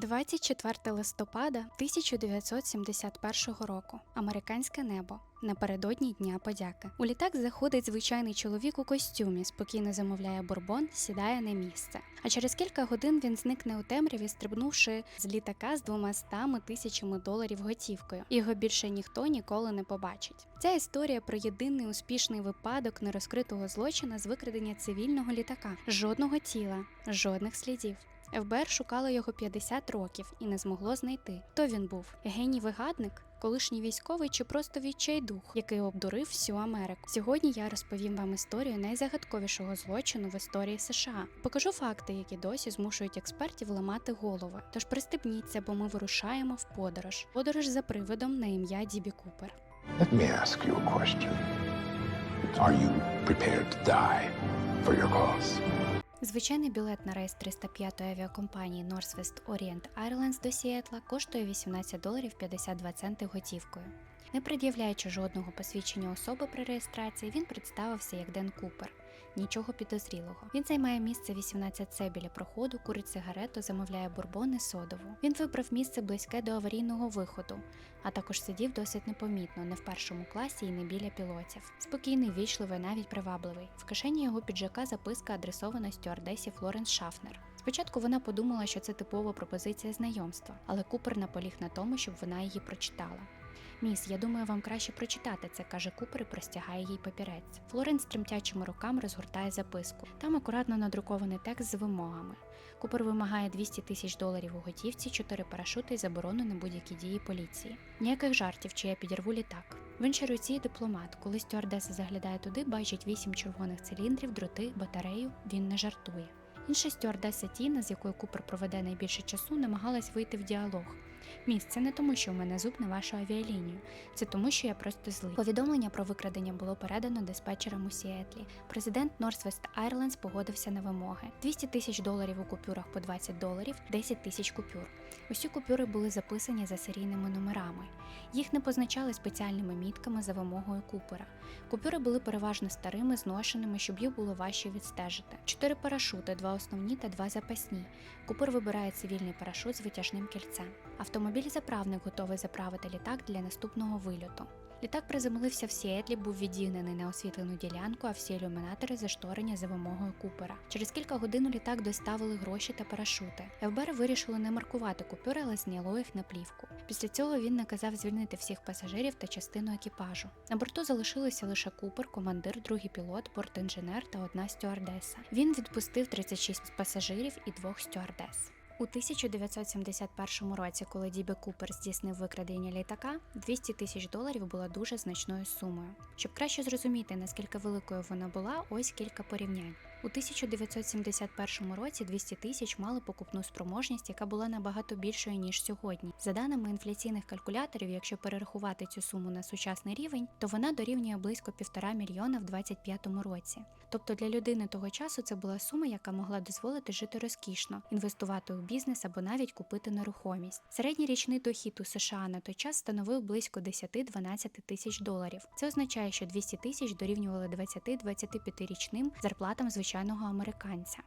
24 листопада 1971 року. Американське небо. Напередодні Дня подяки. У літак заходить звичайний чоловік у костюмі, спокійно замовляє бурбон, сідає на місце. А через кілька годин він зникне у темряві, стрибнувши з літака з двома стами тисячами доларів готівкою. Його більше ніхто ніколи не побачить. Ця історія про єдиний успішний випадок нерозкритого злочина з викрадення цивільного літака. Жодного тіла, жодних слідів. ФБР шукало його 50 років і не змогло знайти. Хто він був? Геній вигадник? Колишній військовий чи просто відчайдух, який обдурив всю Америку. Сьогодні я розповім вам історію найзагадковішого злочину в історії США. Покажу факти, які досі змушують експертів ламати голови. Тож пристебніться, бо ми вирушаємо в подорож. Подорож за привидом на ім'я Дібі Купер. Let me ask you a question. Are you prepared to die for your cause? Звичайний білет на рейс 305 авіакомпанії Northwest Orient Airlines до Сіетла коштує 18 доларів 52 центи готівкою. Не пред'являючи жодного посвідчення особи при реєстрації, він представився як Ден Купер. Нічого підозрілого. Він займає місце 18С біля проходу, курить сигарету, замовляє бурбон і содову. Він вибрав місце близьке до аварійного виходу, а також сидів досить непомітно, не в першому класі і не біля пілотів. Спокійний, вічливий, навіть привабливий. В кишені його піджака записка адресована стюардесі Флоренс Шафнер. Спочатку вона подумала, що це типова пропозиція знайомства, але Купер наполіг на тому, щоб вона її прочитала. Міс, я думаю, вам краще прочитати це, каже Купер і простягає їй папірець. Флоренс тремтячими руками розгортає записку. Там акуратно надрукований текст з вимогами. Купер вимагає 200 тисяч доларів у готівці, 4 парашути і заборону на будь-які дії поліції. Ніяких жартів, чи я підірву літак. В іншій руці дипломат. Коли стюардеса заглядає туди, бачить вісім червоних циліндрів, дроти, батарею. Він не жартує. Інша стюардеса Тіна, з якою Купер проведе найбільше часу, намагалась вийти в діалог. Міс, це не тому, що в мене зуб на вашу авіалінію, це тому, що я просто злий. Повідомлення про викрадення було передано диспетчерам у Сіетлі. Президент Northwest Airlines погодився на вимоги: 200 тисяч доларів у купюрах по 20 доларів, 10 тисяч купюр. Усі купюри були записані за серійними номерами. Їх не позначали спеціальними мітками за вимогою Купера. Купюри були переважно старими, зношеними, щоб їх було важче відстежити. Чотири парашути, два основні та два запасні. Купер вибирає цивільний парашут з витяжним кільцем. Автомобіль-заправник готовий заправити літак для наступного вильоту. Літак приземлився в Сіетлі, був відігнаний на освітлену ділянку, а всі ілюмінатори зашторені за вимогою Купера. Через кілька годин у літак доставили гроші та парашути. ФБР вирішили не маркувати купюри, але зняло їх на плівку. Після цього він наказав звільнити всіх пасажирів та частину екіпажу. На борту залишилися лише Купер, командир, другий пілот, бортінженер та одна стюардеса. Він відпустив 36 пасажирів і двох стюардес. У 1971 році, коли Дібі Купер здійснив викрадення літака, 200 тисяч доларів була дуже значною сумою. Щоб краще зрозуміти, наскільки великою вона була, ось кілька порівнянь. У 1971 році 200 тисяч мали покупну спроможність, яка була набагато більшою ніж сьогодні. За даними інфляційних калькуляторів, якщо перерахувати цю суму на сучасний рівень, то вона дорівнює близько півтора мільйона в 2025 році. Тобто для людини того часу це була сума, яка могла дозволити жити розкішно, інвестувати у бізнес або навіть купити нерухомість. Середній річний дохід у США на той час становив близько 10-12 тисяч доларів. Це означає, що 200 тисяч дорівнювали 20-25 річним зарплатам звичайного американця.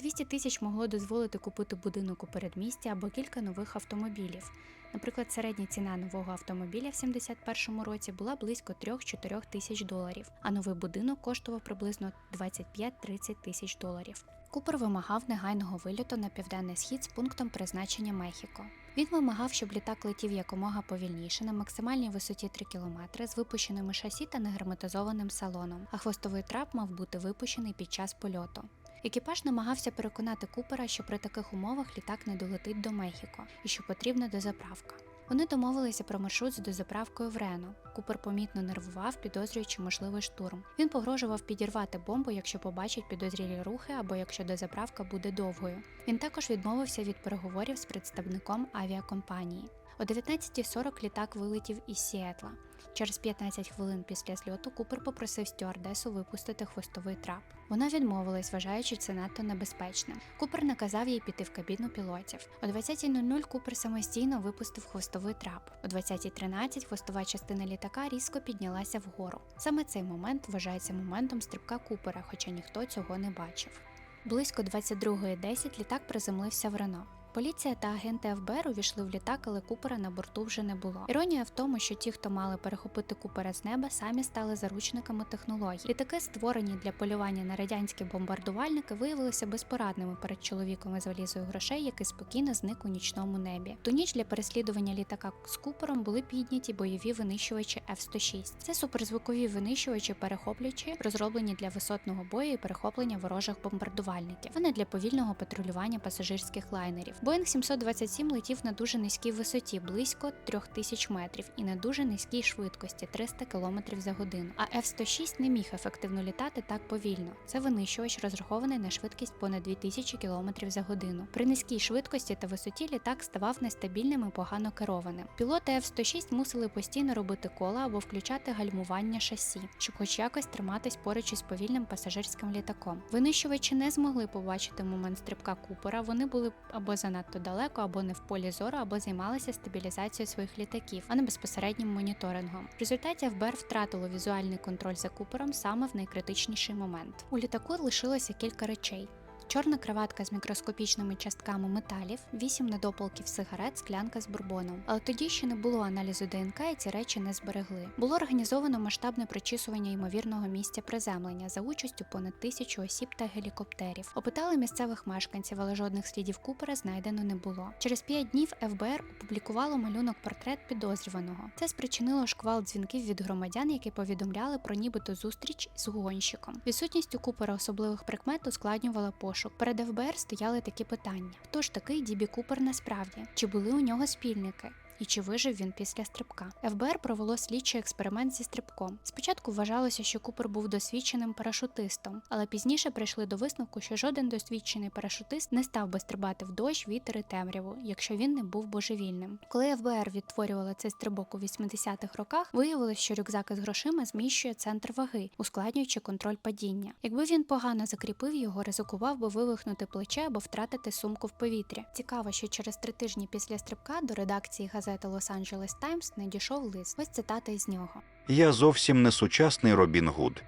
200 тисяч могло дозволити купити будинок у передмісті або кілька нових автомобілів. Наприклад, середня ціна нового автомобіля в 71-му році була близько 3-4 тисяч доларів, а новий будинок коштував приблизно 25-30 тисяч доларів. Купер вимагав негайного вильоту на південний схід з пунктом призначення Мехіко. Він вимагав, щоб літак летів якомога повільніше на максимальній висоті 3 км з випущеними шасі та негерметизованим салоном, а хвостовий трап мав бути випущений під час польоту. Екіпаж намагався переконати Купера, що при таких умовах літак не долетить до Мехіко і що потрібна дозаправка. Вони домовилися про маршрут з дозаправкою в Рено. Купер помітно нервував, підозрюючи можливий штурм. Він погрожував підірвати бомбу, якщо побачить підозрілі рухи або якщо дозаправка буде довгою. Він також відмовився від переговорів з представником авіакомпанії. О 19.40 літак вилетів із Сіетла. Через 15 хвилин після зльоту Купер попросив стюардесу випустити хвостовий трап. Вона відмовилась, вважаючи це надто небезпечним. Купер наказав їй піти в кабіну пілотів. О 20.00 Купер самостійно випустив хвостовий трап. О 20.13 хвостова частина літака різко піднялася вгору. Саме цей момент вважається моментом стрибка Купера, хоча ніхто цього не бачив. Близько 22.10 літак приземлився в Рено. Поліція та агенти ФБР увійшли в літак, але Купера на борту вже не було. Іронія в тому, що ті, хто мали перехопити Купера з неба, самі стали заручниками технологій. Літаки, створені для полювання на радянські бомбардувальники, виявилися безпорадними перед чоловіком із валізою грошей, який спокійно зник у нічному небі. Ту ніч для переслідування літака з Купером були підняті бойові винищувачі F-106. Це суперзвукові винищувачі перехоплюючі, розроблені для висотного бою і перехоплення ворожих бомбардувальників. Вони для повільного патрулювання пасажирських лайнерів. Боїнг 727 летів на дуже низькій висоті, близько 3000 метрів, і на дуже низькій швидкості 300 км за годину. А F-106 не міг ефективно літати так повільно. Це винищувач розрахований на швидкість понад 2000 км за годину. При низькій швидкості та висоті літак ставав нестабільним і погано керованим. Пілоти F-106 мусили постійно робити кола або включати гальмування шасі, щоб хоч якось триматись поруч із повільним пасажирським літаком. Винищувачі не змогли побачити момент стрибка Купера. Вони були або занадто далеко, або не в полі зору, або займалися стабілізацією своїх літаків, а не безпосереднім моніторингом. В результаті ФБР втратило візуальний контроль за Купером саме в найкритичніший момент. У літаку лишилося кілька речей. Чорна краватка з мікроскопічними частками металів, вісім недопалків сигарет, склянка з бурбоном. Але тоді ще не було аналізу ДНК і ці речі не зберегли. Було організовано масштабне прочісування ймовірного місця приземлення за участю понад тисячу осіб та гелікоптерів. Опитали місцевих мешканців, але жодних слідів Купера знайдено не було. Через п'ять днів ФБР опублікувало малюнок портрет підозрюваного. Це спричинило шквал дзвінків від громадян, які повідомляли про нібито зустріч з гонщиком. Відсутність у Купера особливих прикмет ускладнювала пошук. Перед ФБР стояли такі питання: хто ж такий Дібі Купер насправді? Чи були у нього спільники? І чи вижив він після стрибка? ФБР провело слідчий експеримент зі стрибком. Спочатку вважалося, що Купер був досвідченим парашутистом, але пізніше прийшли до висновку, що жоден досвідчений парашутист не став би стрибати в дощ, вітер і темряву, якщо він не був божевільним. Коли ФБР відтворювало цей стрибок у 80-х роках, виявилось, що рюкзак із грошима зміщує центр ваги, ускладнюючи контроль падіння. Якби він погано закріпив його, ризикував би вивихнути плече або втратити сумку в повітря. Цікаво, що через три тижні після стрибка до редакції газети Los Angeles Times надійшов лист. Ось цитата із нього. Я зовсім не сучасний Робін Гуд.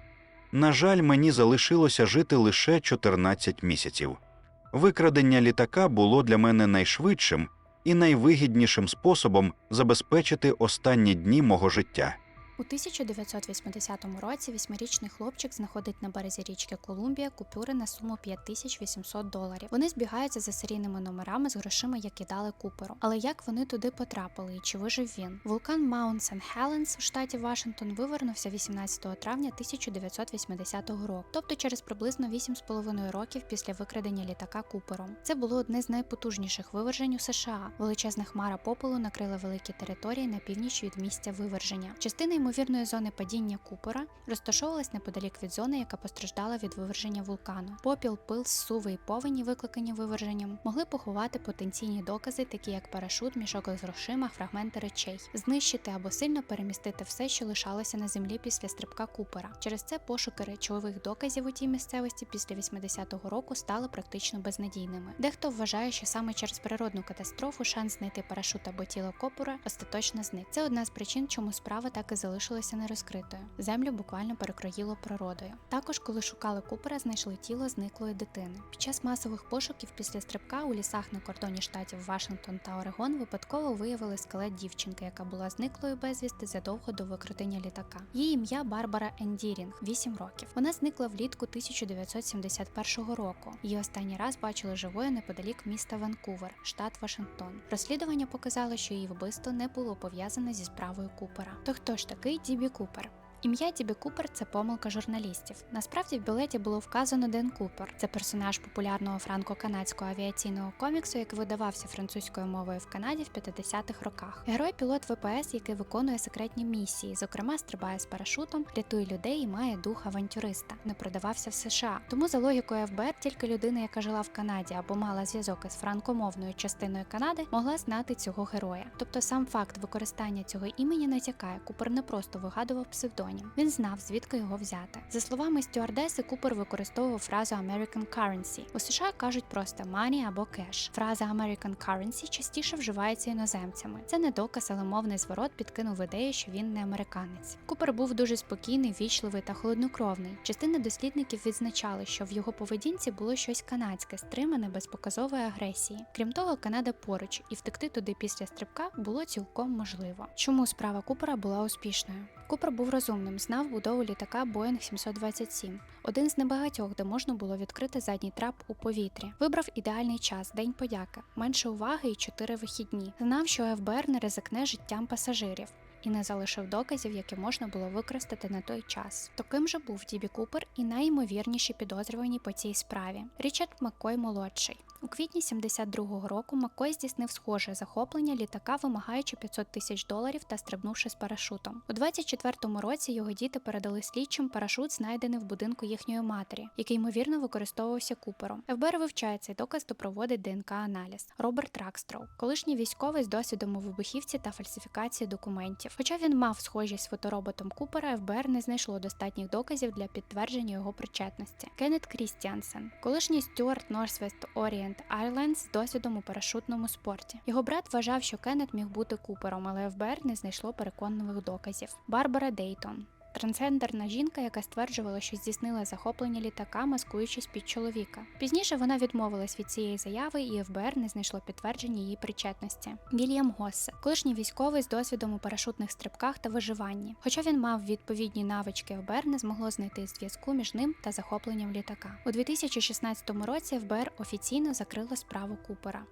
На жаль, мені залишилося жити лише 14 місяців. Викрадення літака було для мене найшвидшим і найвигіднішим способом забезпечити останні дні мого життя. У 1980 році восьмирічний хлопчик знаходить на березі річки Колумбія купюри на суму 5800 доларів. Вони збігаються за серійними номерами з грошима, які дали Куперу. Але як вони туди потрапили і чи вижив він? Вулкан Маунт Сен Хеленс у штаті Вашингтон вивернувся 18 травня 1980 року, тобто через приблизно 8,5 років після викрадення літака Купером. Це було одне з найпотужніших вивержень у США. Величезна хмара попелу накрила великі території на північ від місця виверження. Частина ймовірної зони падіння Купера розташовувалась неподалік від зони, яка постраждала від виверження вулкану. Попіл, пил, суви і повені, викликані виверженням, могли поховати потенційні докази, такі як парашут, мішок з грошима, фрагменти речей, знищити або сильно перемістити все, що лишалося на землі після стрибка Купера. Через це пошуки речових доказів у тій місцевості після 80-го року стали практично безнадійними. Дехто вважає, що саме через природну катастрофу шанс знайти парашут або тіло Копера остаточно зник. Це одна з причин, чому справа так і залишилася нерозкритою. Землю буквально перекроїло природою. Також, коли шукали Купера, знайшли тіло зниклої дитини. Під час масових пошуків після стрибка у лісах на кордоні штатів Вашингтон та Орегон випадково виявили скелет дівчинки, яка була зниклою безвісти задовго до викрадення літака. Її ім'я Барбара Ендірінг, 8 років. Вона зникла влітку 1971 року. Її останній раз бачили живою неподалік міста Ванкувер, штат Вашингтон. Розслідування показало, що її вбивство не було пов'язане зі справою Купера. То хто ж такий Дібі Купер? Ім'я Дібі Купер це помилка журналістів. Насправді в білеті було вказано Ден Купер. Це персонаж популярного франко-канадського авіаційного коміксу, який видавався французькою мовою в Канаді в 50-х роках. Герой пілот ВПС, який виконує секретні місії, зокрема стрибає з парашутом, рятує людей і має дух авантюриста. Не продавався в США. Тому за логікою ФБР тільки людина, яка жила в Канаді або мала зв'язок із франкомовною частиною Канади, могла знати цього героя. Тобто сам факт використання цього імені натякає, Купер не просто вигадував псевдонім. Мільйонів. Він знав, звідки його взяти. За словами стюардеси, Купер використовував фразу American currency. У США кажуть просто money або cash. Фраза American currency частіше вживається іноземцями. Це не доказ, але мовний зворот підкинув ідею, що він не американець. Купер був дуже спокійний, вічливий та холоднокровний. Частина дослідників відзначали, що в його поведінці було щось канадське, стримане без показової агресії. Крім того, Канада поруч, і втекти туди після стрибка було цілком можливо. Чому справа Купера була успішною? Купер був розумним, знав будову літака Boeing 727, один з небагатьох, де можна було відкрити задній трап у повітрі. Вибрав ідеальний час, день подяки, менше уваги і чотири вихідні. Знав, що ФБР не ризикне життям пасажирів. І не залишив доказів, які можна було використати на той час. Таким же був Дібі Купер і найімовірніші підозрювані по цій справі Річард Маккой молодший. У квітні 72-го року Маккой здійснив схоже захоплення літака, вимагаючи 500 тисяч доларів та стрибнувши з парашутом. У 24-му році його діти передали слідчим парашут, знайдений в будинку їхньої матері, який ймовірно використовувався Купером. ФБР вивчає цей доказ та проводить ДНК-аналіз. Роберт Ракстроу, колишній військовий з досвідом у вибухівці та фальсифікації документів. Хоча він мав схожість з фотороботом Купера, ФБР не знайшло достатніх доказів для підтвердження його причетності. Кеннет Крістіансен, колишній стюарт Норсвест Орієнт Айлендс з досвідом у парашутному спорті. Його брат вважав, що Кеннет міг бути Купером, але ФБР не знайшло переконливих доказів. Барбара Дейтон. Трансгендерна жінка, яка стверджувала, що здійснила захоплення літака, маскуючись під чоловіка. Пізніше вона відмовилась від цієї заяви, і ФБР не знайшло підтвердження її причетності. Вільям Госсе, колишній військовий з досвідом у парашутних стрибках та виживанні. Хоча він мав відповідні навички, ФБР не змогло знайти зв'язку між ним та захопленням літака. У 2016 році ФБР офіційно закрило справу Купера.